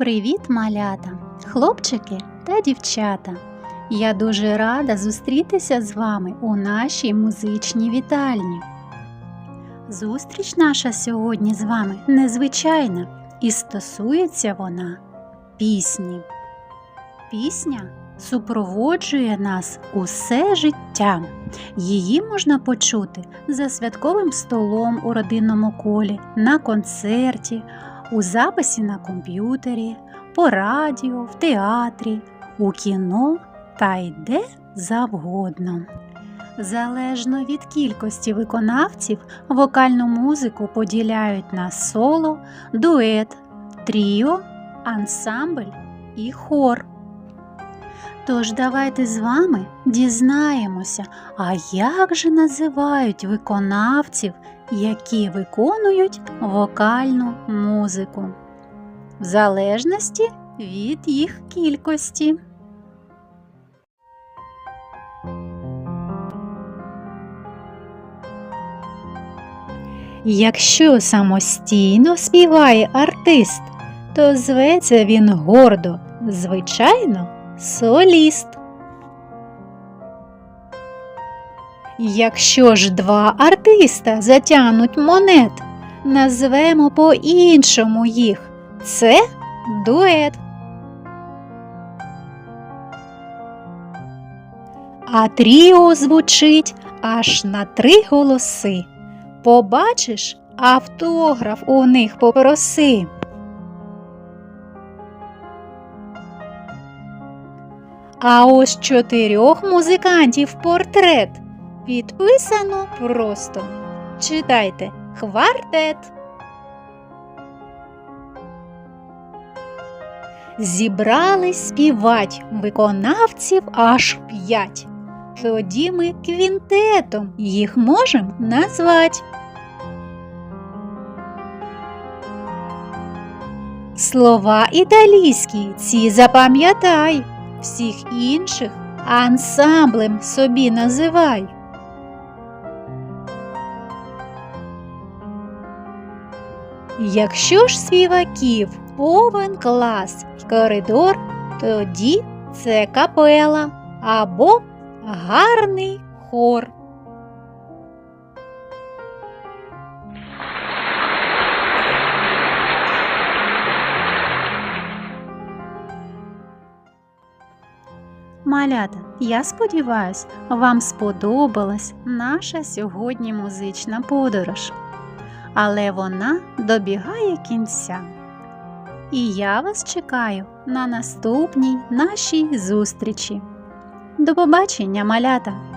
Привіт, малята, хлопчики та дівчата! Я дуже рада зустрітися з вами у нашій музичній вітальні. Зустріч наша сьогодні з вами незвичайна і стосується вона пісні. Пісня супроводжує нас усе життя. Її можна почути за святковим столом у родинному колі, на концерті, у записі на комп'ютері, по радіо, в театрі, у кіно та й де завгодно. Залежно від кількості виконавців, вокальну музику поділяють на соло, дует, тріо, ансамбль і хор. Тож давайте з вами дізнаємося, а як же називають виконавців, які виконують вокальну музику, в залежності від їх кількості. Якщо самостійно співає артист, то зветься він гордо, звичайно, соліст. Якщо ж два артиста затягнуть монет, назвемо по-іншому їх. Це дует. А тріо звучить аж на три голоси. Побачиш, автограф у них попроси. А ось чотирьох музикантів портрет підписано просто. Читайте квартет. Зібрались співать виконавців аж п'ять. Тоді ми квінтетом їх можемо назвати. Слова італійські ці запам'ятай, всіх інших ансамблем собі називай. Якщо ж співаків повен клас й коридор, тоді це капела або гарний хор. Малята, я сподіваюсь, вам сподобалась наша сьогодні музична подорож. Але вона добігає кінця. І я вас чекаю на наступній нашій зустрічі. До побачення, малята!